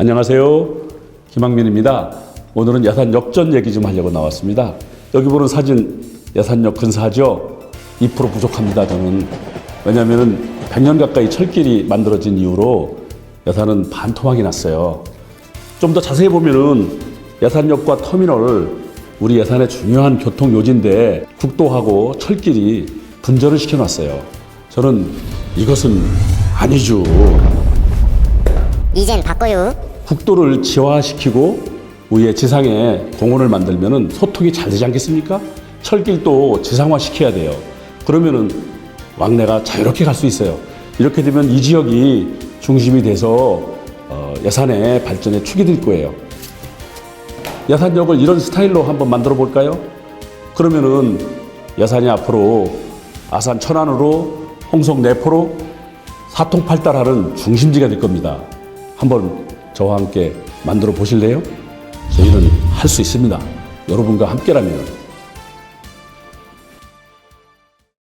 안녕하세요. 김학민입니다. 오늘은 야산 역전 얘기 좀 하려고 나왔습니다. 여기 보는 사진 야산역 근사하죠? 2% 부족합니다, 저는. 왜냐하면 100년 가까이 철길이 만들어진 이후로 야산은 반토막이 났어요. 좀 더 자세히 보면은 야산역과 터미널 우리 야산의 중요한 교통 요지인데 국도하고 철길이 분절을 시켜놨어요. 저는 이것은 아니죠. 이젠 바꿔요. 국도를 지화시키고 위에 지상에 공원을 만들면은 소통이 잘 되지 않겠습니까? 철길도 지상화 시켜야 돼요. 그러면은 왕래가 자유롭게 갈 수 있어요. 이렇게 되면 이 지역이 중심이 돼서 어, 예산의 발전에 축이 될 거예요. 야산역을 이런 스타일로 한번 만들어 볼까요? 그러면은 야산이 앞으로 아산 천안으로 홍성 내포로 사통팔달하는 중심지가 될 겁니다. 한번 저와 함께 만들어 보실래요? 저희는 할 수 있습니다. 여러분과 함께라면